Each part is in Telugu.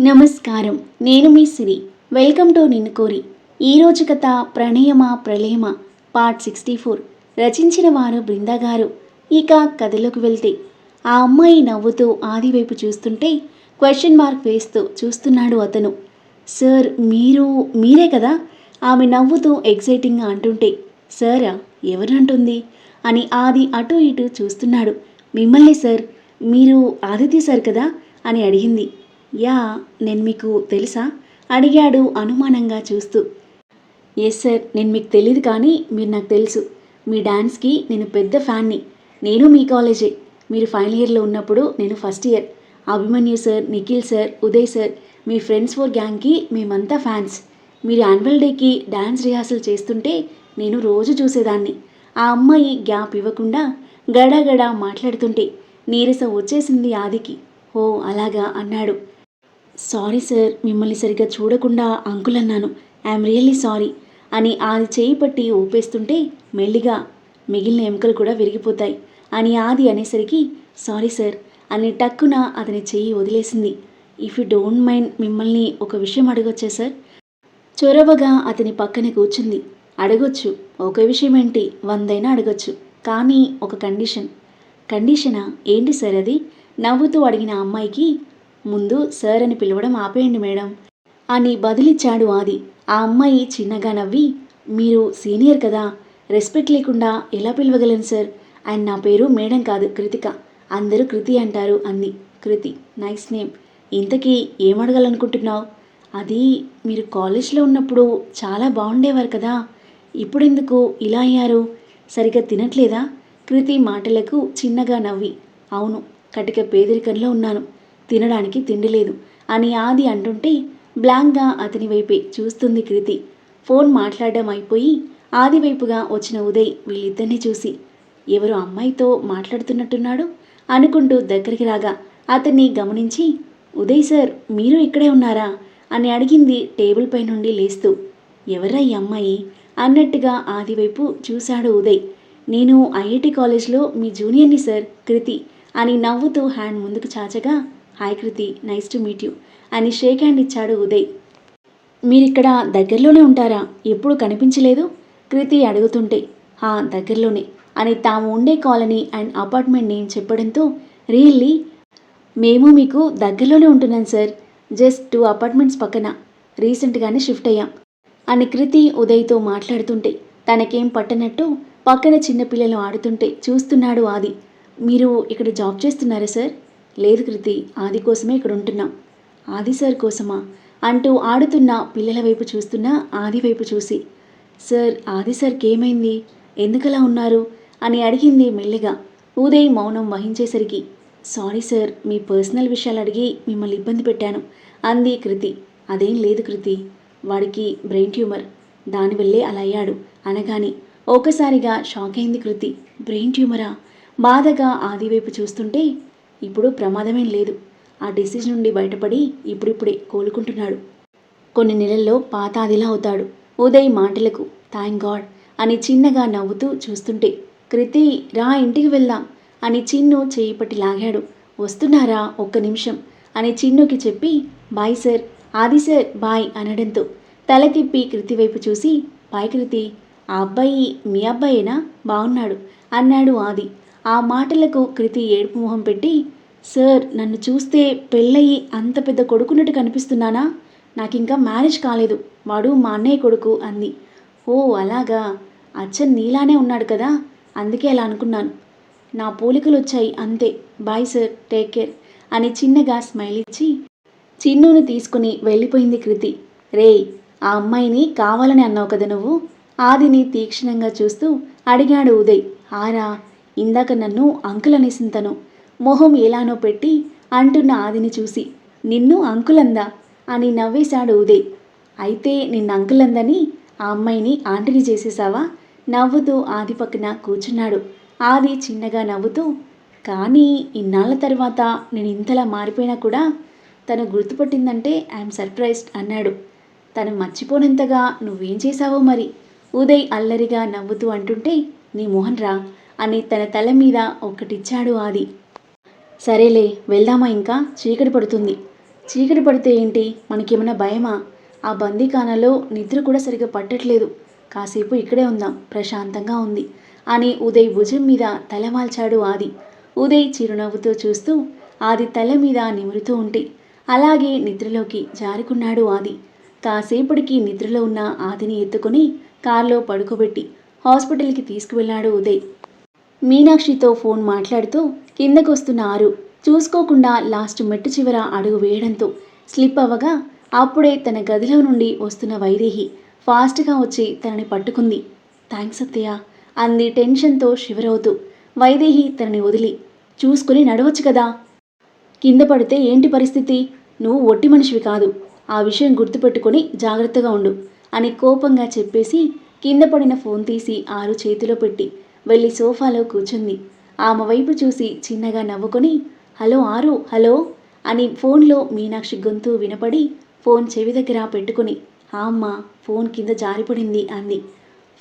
నమస్కారం. నేను మీ సిరి. వెల్కమ్ టు నిన్ను కోరి. ఈరోజు కథ ప్రణయమ ప్రళయమ పార్ట్ సిక్స్టీ ఫోర్. రచించిన వారు బృందా గారు. ఇక కథలోకి వెళ్తే ఆ అమ్మాయి నవ్వుతూ ఆది వైపు చూస్తుంటే క్వశ్చన్ మార్క్ వేస్తూ చూస్తున్నాడు అతను. సార్ మీరు మీరే కదా? ఆమె నవ్వుతూ ఎగ్జైటింగ్గా అంటుంటే సారా ఎవరంటుంది? అని ఆది అటు ఇటు చూస్తున్నాడు. మిమ్మల్ని సార్ మీరు ఆదిత్య సార్ కదా? అని అడిగింది. యా నేను మీకు తెలుసా? అడిగాడు అనుమానంగా చూస్తూ. ఎస్ సార్ నేను మీకు తెలియదు కానీ మీరు నాకు తెలుసు. మీ డాన్స్కి నేను పెద్ద ఫ్యాన్ని. నేను మీ కాలేజే. మీరు ఫైనల్ ఇయర్లో ఉన్నప్పుడు నేను first year. Abhimanyu sir Nikhil sir Uday sir మీ ఫ్రెండ్స్ ఫోర్ గ్యాంగ్కి మేమంతా ఫ్యాన్స్ మీరు యాన్యువల్ డేకి డ్యాన్స్ రిహార్సల్ చేస్తుంటే నేను రోజు చూసేదాన్ని. ఆ అమ్మాయి గ్యాప్ ఇవ్వకుండా గడగడ మాట్లాడుతుంటే నీరసం వచ్చేసింది ఆదికి. ఓ అలాగా అన్నాడు. సారీ సార్ మిమ్మల్ని సరిగ్గా చూడకుండా అంకుల్ అన్నాను ఐఎమ్ రియల్లీ సారీ అని ఆది చేయి పట్టి ఊపేస్తుంటే మెల్లిగా మిగిలిన ఎముకలు కూడా విరిగిపోతాయి అని ఆది అనేసరికి సారీ సార్ అని టక్కున అతని చెయ్యి వదిలేసింది. ఇఫ్ యూ డోంట్ మైండ్ మిమ్మల్ని ఒక విషయం అడగొచ్చా సార్? చొరవగా అతని పక్కన కూర్చుంది. అడగొచ్చు ఒక విషయం ఏంటి? వందైనా అడగొచ్చు కానీ ఒక కండిషన్. కండిషనా? ఏంటి సార్ అది? నవ్వుతూ అడిగిన అమ్మాయికి ముందు సార్ అని పిలవడం ఆపేయండి మేడం. అని బదులిచ్చాడు ఆది. ఆ అమ్మాయి చిన్నగా నవ్వి మీరు సీనియర్ కదా రెస్పెక్ట్ లేకుండా ఎలా పిలవగలను సార్? అండ్ నా పేరు మేడం కాదు కృతిక. అందరూ కృతి అంటారు అంది. Kriti nice name. ఇంతకీ ఏమడగాలనుకుంటున్నావు అది మీరు కాలేజ్లో ఉన్నప్పుడు చాలా బాగుండేవారు కదా ఇప్పుడెందుకు ఇలా అయ్యారు? సరిగ్గా తినట్లేదా? కృతి మాటలకు చిన్నగా నవ్వి. అవును కటిక పేదరికంలో ఉన్నాను. తినడానికి తిండి లేదు అని ఆది అంటుంటే బ్లాంక్గా అతని వైపే చూస్తుంది కృతి ఫోన్ మాట్లాడడం అయిపోయి ఆది వైపుగా వచ్చిన ఉదయ్ వీళ్ళిద్దరిని చూసి ఎవరు అమ్మాయితో మాట్లాడుతున్నట్టున్నాడు? అనుకుంటూ దగ్గరికి రాగా అతన్ని గమనించి ఉదయ్ సార్ మీరు ఇక్కడే ఉన్నారా? అని అడిగింది టేబుల్ పై నుండి లేస్తూ. ఎవరా ఈ అమ్మాయి? అన్నట్టుగా ఆది వైపు చూశాడు ఉదయ్. నేను ఐఐటి కాలేజ్లో మీ జూనియర్ని సార్ కృతి అని నవ్వుతూ హ్యాండ్ ముందుకు చాచగా hi Kriti nice to meet you అని షేక్ హ్యాండ్ ఇచ్చాడు ఉదయ్. మీరిక్కడ దగ్గరలోనే ఉంటారా? ఎప్పుడు కనిపించలేదు? కృతి అడుగుతుంటే హా దగ్గరలోనే అని తాము ఉండే కాలనీ అండ్ అపార్ట్మెంట్ నేమ్ చెప్పడంతో రియల్లీ మేము మీకు దగ్గరలోనే ఉంటున్నాం సార్. జస్ట్ టూ అపార్ట్మెంట్స్ పక్కన రీసెంట్గానే షిఫ్ట్ అయ్యాం అని కృతి ఉదయ్తో మాట్లాడుతుంటే తనకేం పట్టనట్టు పక్కన చిన్నపిల్లలు ఆడుతుంటే చూస్తున్నాడు ఆది. మీరు ఇక్కడ జాబ్ చేస్తున్నారా సార్? లేదు కృతి ఆది కోసమే ఇక్కడ ఉంటున్నాం ఆది సార్ కోసమా? అంటూ ఆడుతున్న పిల్లల వైపు చూస్తున్న ఆది వైపు చూసి సార్ ఆది సార్కి ఏమైంది ఎందుకలా ఉన్నారు? అని అడిగింది మెల్లిగా. ఉదయ్ మౌనం వహించేసరికి సారీ సార్ మీ పర్సనల్ విషయాలు అడిగి మిమ్మల్ని ఇబ్బంది పెట్టాను అంది కృతి. అదేం లేదు కృతి వాడికి బ్రెయిన్ ట్యూమర్ దానివల్లే అలా అయ్యాడు అనగాని ఒక్కసారిగా షాక్ అయింది కృతి. బ్రెయిన్ ట్యూమరా? బాధగా ఆది వైపు చూస్తుంటే ఇప్పుడు ప్రమాదమేం లేదు. ఆ డిసీజ్ నుండి బయటపడి ఇప్పుడిప్పుడే కోలుకుంటున్నాడు. కొన్ని నెలల్లో పాతాదిలా అవుతాడు. ఉదయ్ మాటలకు థ్యాంక్ గాడ్ అని చిన్నగా నవ్వుతూ చూస్తుంటే కృతి రా ఇంటికి వెళ్దాం అని చిన్ను చేయి పట్టి లాగాడు. వస్తున్నారా? ఒక్క నిమిషం అని చిన్నుకి చెప్పి bye sir Aadi sir bye అనడంతో తల తిప్పి కృతి వైపు చూసి బాయ్ కృతి ఆ అబ్బాయి మీ అబ్బాయేనా? బాగున్నాడు అన్నాడు ఆది. ఆ మాటలకు కృతి ఏడుపు మొహం పెట్టి సార్ నన్ను చూస్తే పెళ్ళయి అంత పెద్ద కొడుకున్నట్టు కనిపిస్తున్నానా? నాకు ఇంకా మ్యారేజ్ కాలేదు. వాడు మా అన్నయ్య కొడుకు అంది. ఓ అలాగా. అచ్చన్ నీలానే ఉన్నాడు కదా. అందుకే అలా అనుకున్నాను. నా పోలికలు వచ్చాయి అంతే. బాయ్ సార్ టేక్ కేర్ అని చిన్నగా స్మైల్ ఇచ్చి చిన్నును తీసుకుని వెళ్ళిపోయింది కృతి. రేయ్ ఆ అమ్మాయిని కావాలని అన్నావు కదా నువ్వు? ఆదిని తీక్షణంగా చూస్తూ అడిగాడు ఉదయ్. ఆరా ఇందాక నన్ను అంకుల్ అనేసిన తను మొహం ఎలానో పెట్టి అంటున్న ఆదిని చూసి నిన్ను అంకులందా? అని నవ్వేశాడు ఉదయ్. అయితే నిన్న అంకులందని ఆ అమ్మాయిని ఆంటీని చేసేసావా నవ్వుతూ ఆది పక్కన కూర్చున్నాడు. ఆది చిన్నగా నవ్వుతూ కానీ ఇన్నాళ్ళ తర్వాత నేను ఇంతలా మారిపోయినా కూడా తను గుర్తుపట్టిందంటే ఐఎమ్ సర్ప్రైజ్డ్ అన్నాడు. తను మర్చిపోనంతగా నువ్వేం చేశావో మరి? ఉదయ్ అల్లరిగా నవ్వుతూ అంటుంటే నీ మోహన్ రా. అని తన తల మీద ఒకటిచ్చాడు ఆది. సరేలే వెళ్దామా ఇంకా? చీకటి పడుతుంది. చీకటి పడితే ఏంటి? మనకేమైనా భయమా? ఆ బందీఖానాలో నిద్ర కూడా సరిగ్గా పట్టట్లేదు. కాసేపు ఇక్కడే ఉందాం ప్రశాంతంగా ఉంది అని ఉదయ్ భుజం మీద తలమాల్చాడు ఆది. ఉదయ్ చిరునవ్వుతో చూస్తూ ఆది తల మీద నిమురుతూ ఉంటే అలాగే నిద్రలోకి జారుకున్నాడు ఆది. కాసేపటికి నిద్రలో ఉన్న ఆదిని ఎత్తుకొని కారులో పడుకోబెట్టి హాస్పిటల్కి తీసుకువెళ్ళాడు ఉదయ్. మీనాక్షితో ఫోన్ మాట్లాడుతూ కిందకొస్తున్న ఆరు చూసుకోకుండా లాస్ట్ మెట్టు చివర అడుగు వేయడంతో స్లిప్ అవ్వగా అప్పుడే తన గదిలో నుండి వస్తున్న వైదేహి ఫాస్ట్గా వచ్చి తనని పట్టుకుంది. థ్యాంక్స్ అత్తయ్య అంది టెన్షన్తో షివరవుతూ వైదేహి తనని వదిలి చూసుకుని నడవచ్చు కదా. కింద పడితే ఏంటి పరిస్థితి? నువ్వు ఒట్టి మనిషివి కాదు. ఆ విషయం గుర్తుపెట్టుకొని జాగ్రత్తగా ఉండు అని కోపంగా చెప్పేసి కింద పడిన ఫోన్ తీసి ఆరు చేతిలో పెట్టి వెళ్ళి సోఫాలో కూర్చుంది. ఆమె వైపు చూసి చిన్నగా నవ్వుకొని హలో ఆరు హలో అని ఫోన్లో మీనాక్షి గొంతు వినపడి ఫోన్ చెవి దగ్గర పెట్టుకుని "ఆ అమ్మ ఫోన్ కింద జారిపడింది అంది.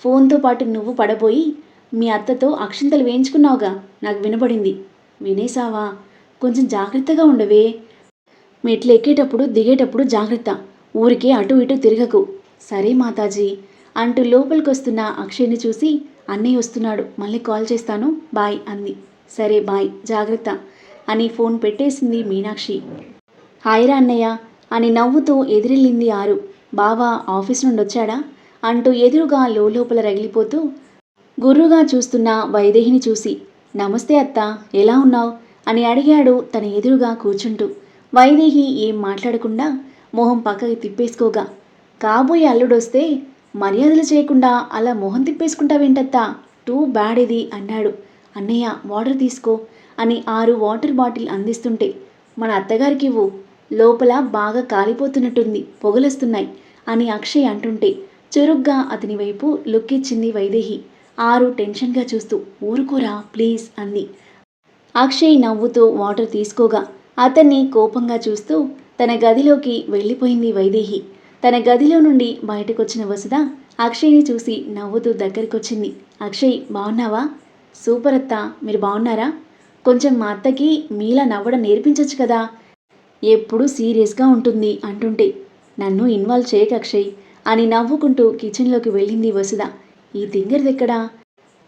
ఫోన్తో పాటు నువ్వు పడబోయి మీ అత్తతో అక్షింతలు వేయించుకున్నావుగా నాకు వినపడింది. వినేసావా కొంచెం జాగ్రత్తగా ఉండవే. మెట్లు ఎక్కేటప్పుడు దిగేటప్పుడు జాగ్రత్త. ఊరికే అటు ఇటు తిరగకు. సరే మాతాజీ అంటూ లోపలికొస్తున్న అక్షయ్ని చూసి అన్నయ్య వస్తున్నాడు. మళ్ళీ కాల్ చేస్తాను. బాయ్ అంది. సరే బాయ్ జాగ్రత్త అని ఫోన్ పెట్టేసింది మీనాక్షి. హాయిరా అన్నయ్య అని నవ్వుతూ ఎదిరెళ్ళింది ఆరు. బావా ఆఫీస్ నుండి వచ్చాడా? అంటూ ఎదురుగా లోపల రగిలిపోతూ గుర్రుగా చూస్తున్న వైదేహిని చూసి నమస్తే అత్త ఎలా ఉన్నావు? అని అడిగాడు తన ఎదురుగా కూర్చుంటూ. వైదేహి ఏం మాట్లాడకుండా మొహం పక్కకి తిప్పేసుకోగా కాబోయే అల్లుడొస్తే మర్యాదలు చేయకుండా అలా మొహం తిప్పేసుకుంటావేంటత్తా? టూ బ్యాడ్ ఇది అన్నాడు. అన్నయ్య వాటర్ తీసుకో అని ఆరు వాటర్ బాటిల్ అందిస్తుంటే మన అత్తగారికి ఇవ్వు. లోపల బాగా కాలిపోతున్నట్టుంది పొగలొస్తున్నాయి అని అక్షయ్ అంటుంటే చురుగ్గా అతని వైపు లుక్కిచ్చింది వైదేహి. ఆరు టెన్షన్గా చూస్తూ ఊరుకోరా ప్లీజ్ అంది. అక్షయ్ నవ్వుతూ వాటర్ తీసుకోగా అతన్ని కోపంగా చూస్తూ తన గదిలోకి వెళ్ళిపోయింది వైదేహి. తన గదిలో నుండి బయటకొచ్చిన వసుధ అక్షయ్ని చూసి నవ్వుతూ దగ్గరికొచ్చింది. అక్షయ్ బాగున్నావా సూపర్ అత్త మీరు బాగున్నారా కొంచెం మా అత్తకి మీలా నవ్వడం నేర్పించవచ్చు కదా. ఎప్పుడూ సీరియస్గా ఉంటుంది అంటుంటే. నన్ను ఇన్వాల్వ్ చేయక అక్షయ్ అని నవ్వుకుంటూ కిచెన్లోకి వెళ్ళింది వసుధ. ఈ తింగరిదెక్కడా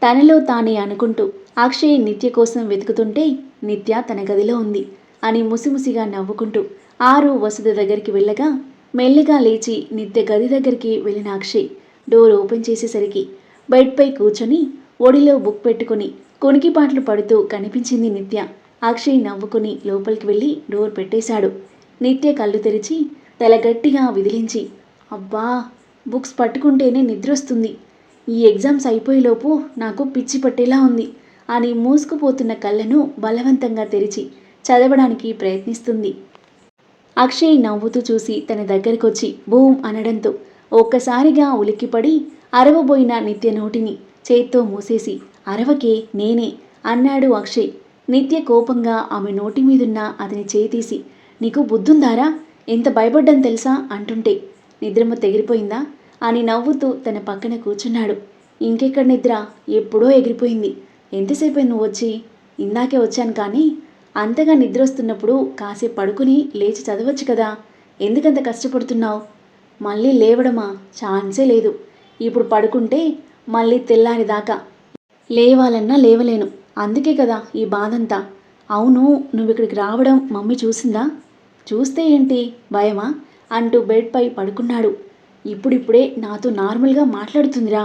తనలో తానే అనుకుంటూ అక్షయ్ నిత్య కోసం వెతుకుతుంటే నిత్య తన గదిలో ఉంది అని ముసిముసిగా నవ్వుకుంటూ ఆరు వసుధ దగ్గరికి వెళ్ళగా మెల్లిగా లేచి నిత్య గది దగ్గరికి వెళ్ళిన అక్షయ్ డోర్ ఓపెన్ చేసేసరికి బెడ్పై కూర్చొని ఒడిలో బుక్ పెట్టుకుని కొనికిపాట్లు పడుతూ కనిపించింది నిత్య. అక్షయ్ నవ్వుకుని లోపలికి వెళ్ళి డోర్ పెట్టేశాడు. నిత్య కళ్ళు తెరిచి తల గట్టిగా విదిలించి అబ్బా బుక్స్ పట్టుకుంటేనే నిద్రొస్తుంది. ఈ ఎగ్జామ్స్ అయిపోయేలోపు నాకు పిచ్చి పట్టేలా ఉంది అని మూసుకుపోతున్న కళ్ళను బలవంతంగా తెరిచి చదవడానికి ప్రయత్నిస్తుంది. అక్షయ్ నవ్వుతూ చూసి తన దగ్గరకొచ్చి బూమ్ అనడంతో ఒక్కసారిగా ఉలిక్కిపడి అరవబోయిన నిత్య నోటిని చేత్తో మూసేసి అరవకే నేనే అన్నాడు అక్షయ్. నిత్య కోపంగా ఆమె నోటి మీదున్న అతని చేతీసి నీకు బుద్ధుందారా? ఎంత భయపడ్డం తెలుసా? అంటుంటే నిద్రమ తెగిరిపోయిందా? అని నవ్వుతూ తన పక్కన కూర్చున్నాడు. ఇంకెక్కడ నిద్ర? ఎప్పుడో ఎగిరిపోయింది. ఎంతసేపు నువ్వు వచ్చి ఇందాకే వచ్చాను కానీ అంతగా నిద్ర వస్తున్నప్పుడు కాసేపు పడుకుని లేచి చదవచ్చు కదా? ఎందుకంత కష్టపడుతున్నావు? మళ్ళీ లేవడమా? ఛాన్సే లేదు. ఇప్పుడు పడుకుంటే మళ్ళీ తెల్లారి దాకా లేవాలన్నా లేవలేను. అందుకే కదా ఈ బాధంతా. అవును నువ్వు ఇక్కడికి రావడం మమ్మీ చూసిందా? చూస్తే ఏంటి? భయమా? అంటూ బెడ్పై పడుకున్నాడు. ఇప్పుడిప్పుడే నాతో నార్మల్గా మాట్లాడుతుందిరా.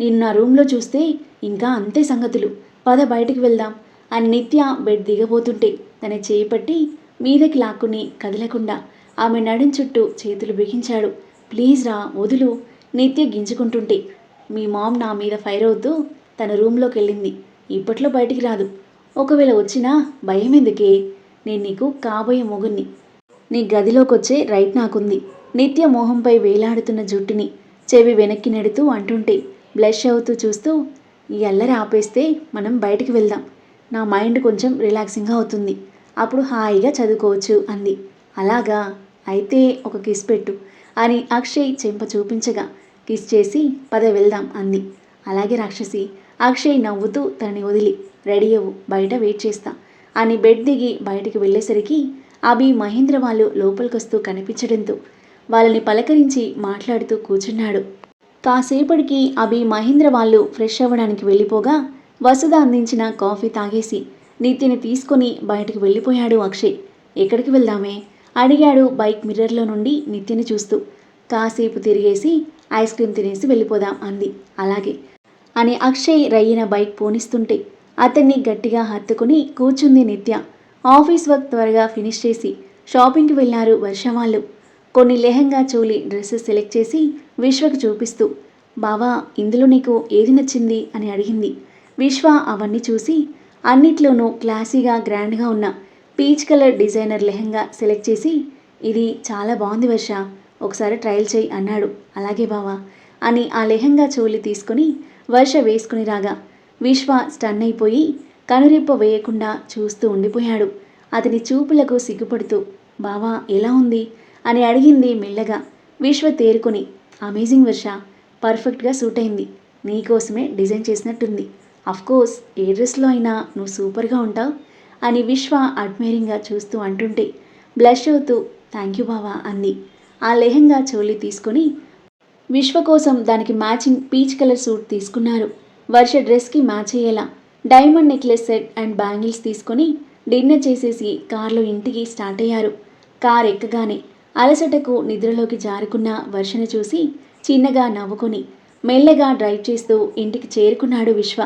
నేను నా రూమ్లో చూస్తే ఇంకా అంతే సంగతులు. పద బయటికి వెళ్దాం. అని నిత్య బెడ్ దిగబోతుంటే తన చేయి పట్టి మీదకి లాక్కుని కదలకుండా ఆమె నడుం చుట్టూ చేతులు బిగించాడు. ప్లీజ్ రా వదులు నిత్య గింజుకుంటుంటే మీ మామ్ నా మీద ఫైర్ అవుతూ తన రూమ్లోకి వెళ్ళింది ఇప్పట్లో బయటికి రాదు. ఒకవేళ వచ్చినా భయం ఎందుకే నేను నీకు కాబోయే మొగుణ్ణి. నీ గదిలోకి వచ్చే రైట్ నాకుంది. నిత్య మోహంపై వేలాడుతున్న జుట్టుని చెవి వెనక్కి నెడుతూ అంటుంటే బ్లష్ అవుతూ చూస్తూ ఈ అల్లరి ఆపేస్తే మనం బయటికి వెళ్దాం. నా మైండ్ కొంచెం రిలాక్సింగ్గా అవుతుంది. అప్పుడు హాయిగా చదువుకోవచ్చు అంది. అలాగా? అయితే ఒక కిస్ పెట్టు అని అక్షయ్ చెంప చూపించగా కిస్ చేసి పద వెళ్దాం అంది. అలాగే రాక్షసి అక్షయ్ నవ్వుతూ తనని వదిలి రెడీ అవ్వు బయట వెయిట్ చేస్తా అని బెడ్ దిగి బయటికి వెళ్ళేసరికి అభి మహేంద్ర వాళ్ళు లోపలికొస్తూ కనిపించడంతో వాళ్ళని పలకరించి మాట్లాడుతూ కూర్చున్నాడు. కాసేపటికి అభి మహేంద్ర వాళ్ళు ఫ్రెష్ అవ్వడానికి వెళ్ళిపోగా వసుధ అందించిన కాఫీ తాగేసి నిత్యని తీసుకొని బయటకు వెళ్ళిపోయాడు అక్షయ్. ఎక్కడికి వెళ్దామే? అడిగాడు బైక్ మిర్రర్లో నుండి నిత్యని చూస్తూ. కాసేపు తిరిగేసి ఐస్ క్రీమ్ తినేసి వెళ్ళిపోదాం అంది. అలాగే అని అక్షయ్ రయ్యిన బైక్ పోనిస్తుంటే అతన్ని గట్టిగా హత్తుకుని కూర్చుంది నిత్య. ఆఫీస్ వర్క్ త్వరగా ఫినిష్ చేసి షాపింగ్కి వెళ్ళారు వర్ష వాళ్ళు. కొన్ని లెహంగా చోలి డ్రెస్సెస్ సెలెక్ట్ చేసి విశ్వకు చూపిస్తూ బావా ఇందులో నీకు ఏది నచ్చింది? అని అడిగింది. విశ్వ అవన్నీ చూసి అన్నిట్లోనూ క్లాసీగా గ్రాండ్గా ఉన్న peach colour designer lehenga select చేసి ఇది చాలా బాగుంది వర్ష ఒకసారి ట్రయల్ చేయి అన్నాడు. అలాగే బావా అని ఆ లెహంగా చోలి తీసుకొని వర్ష వేసుకుని రాగా విశ్వ స్టన్ అయిపోయి కనురెప్ప వేయకుండా చూస్తూ ఉండిపోయాడు. అతని చూపులకు సిగ్గుపడుతూ బావా ఎలా ఉంది? అని అడిగింది మెల్లగా. విశ్వ తేరుకొని అమేజింగ్ వర్ష పర్ఫెక్ట్గా సూట్ అయింది. నీకోసమే డిజైన్ చేసినట్టుంది. కోర్స్ ఏ డ్రెస్లో అయినా నువ్వు సూపర్గా ఉంటావు అని విశ్వ అడ్మైరింగ్గా చూస్తూ అంటుంటే బ్లష్ అవుతూ థ్యాంక్ యూ బావా అంది. ఆ లెహంగా చోలి తీసుకొని విశ్వ కోసం దానికి మ్యాచింగ్ పీచ్ కలర్ సూట్ తీసుకున్నారు. వర్ష డ్రెస్కి మ్యాచ్ అయ్యేలా diamond necklace set and bangles తీసుకొని డిన్నర్ చేసేసి కారులో ఇంటికి స్టార్ట్ అయ్యారు. కార్ ఎక్కగానే అలసటకు నిద్రలోకి జారుకున్న వర్షను చూసి చిన్నగా నవ్వుకొని మెల్లగా డ్రైవ్ చేస్తూ ఇంటికి చేరుకున్నాడు విశ్వ.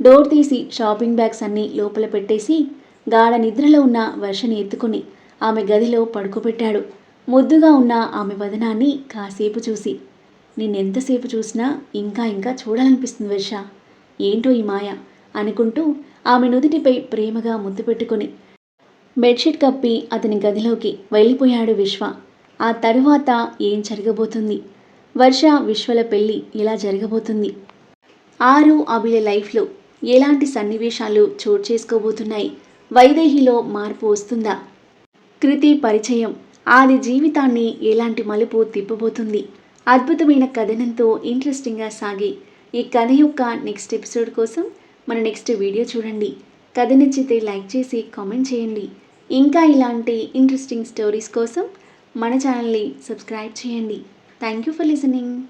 డోర్ తీసి షాపింగ్ బ్యాగ్స్ అన్నీ లోపల పెట్టేసి గాఢ నిద్రలో ఉన్న వర్షని ఎత్తుకుని ఆమె గదిలో పడుకోబెట్టాడు. ముద్దుగా ఉన్న ఆమె వదనాన్ని కాసేపు చూసి నిన్నెంతసేపు చూసినా ఇంకా ఇంకా చూడాలనిపిస్తుంది వర్ష. ఏంటో ఈ మాయ? అనుకుంటూ ఆమె నుదుటిపై ప్రేమగా ముద్దు పెట్టుకుని బెడ్షీట్ కప్పి అతని గదిలోకి వెళ్ళిపోయాడు విశ్వ. ఆ తరువాత ఏం జరగబోతుంది? వర్ష విశ్వల పెళ్ళి ఇలా జరగబోతుంది? ఆరు అభిల లైఫ్లో ఎలాంటి సన్నివేశాలు చోటు చేసుకోబోతున్నాయి? వైదేహిలో మార్పు వస్తుందా? కృతి పరిచయం. ఆది జీవితాన్ని ఎలాంటి మలుపు తిప్పబోతుంది? అద్భుతమైన కథనంతో ఇంట్రెస్టింగ్గా సాగి ఈ కథ యొక్క నెక్స్ట్ ఎపిసోడ్ కోసం మన నెక్స్ట్ వీడియో చూడండి. కథ నచ్చితే లైక్ చేసి కామెంట్ చేయండి. ఇంకా ఇలాంటి ఇంట్రెస్టింగ్ స్టోరీస్ కోసం మన ఛానల్ని సబ్స్క్రైబ్ చేయండి. Thank you for listening.